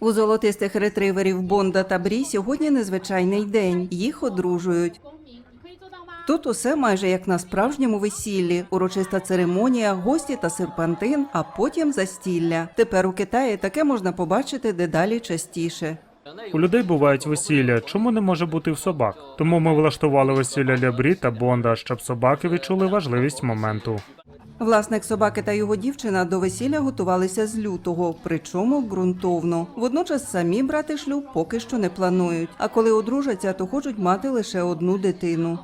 У золотистих ретриверів Бонда та Брі сьогодні незвичайний день. Їх одружують. Тут усе майже як на справжньому весіллі, урочиста церемонія, гості та серпантин, а потім застілля. Тепер у Китаї таке можна побачити дедалі частіше. У людей бувають весілля. Чому не може бути в собак? Тому ми влаштували весілля для Брі та Бонда, щоб собаки відчули важливість моменту. Власник собаки та його дівчина до весілля готувалися з лютого, причому ґрунтовно. Водночас самі брати шлюб поки що не планують. А коли одружаться, то хочуть мати лише одну дитину.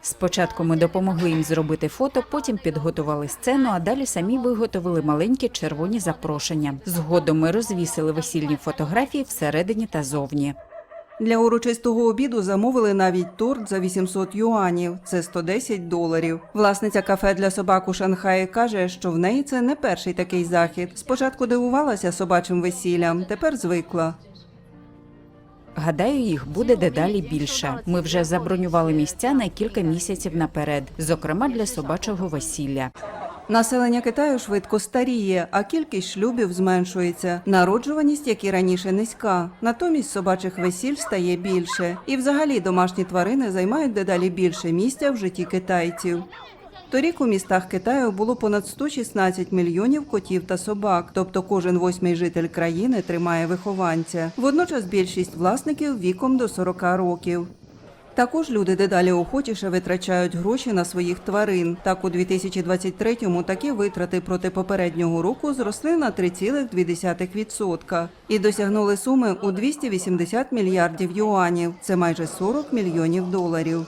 Спочатку ми допомогли їм зробити фото, потім підготували сцену, а далі самі виготовили маленькі червоні запрошення. Згодом ми розвісили весільні фотографії всередині та зовні. Для урочистого обіду замовили навіть торт за 800 юанів, це 110 доларів. Власниця кафе для собак у Шанхаї каже, що в неї це не перший такий захід. Спочатку дивувалася собачим весіллям, тепер звикла. Гадаю, їх буде дедалі більше. Ми вже забронювали місця на кілька місяців наперед, зокрема для собачого весілля. Населення Китаю швидко старіє, а кількість шлюбів зменшується. Народжуваність, як і раніше, низька. Натомість собачих весіль стає більше. І взагалі домашні тварини займають дедалі більше місця в житті китайців. Торік у містах Китаю було понад 116 мільйонів котів та собак, тобто кожен восьмий житель країни тримає вихованця. Водночас більшість власників віком до 40 років. Також люди дедалі охочіше витрачають гроші на своїх тварин. Так у 2023-му такі витрати проти попереднього року зросли на 3,2%. і досягнули суми у 280 мільярдів юанів. Це майже 40 мільйонів доларів.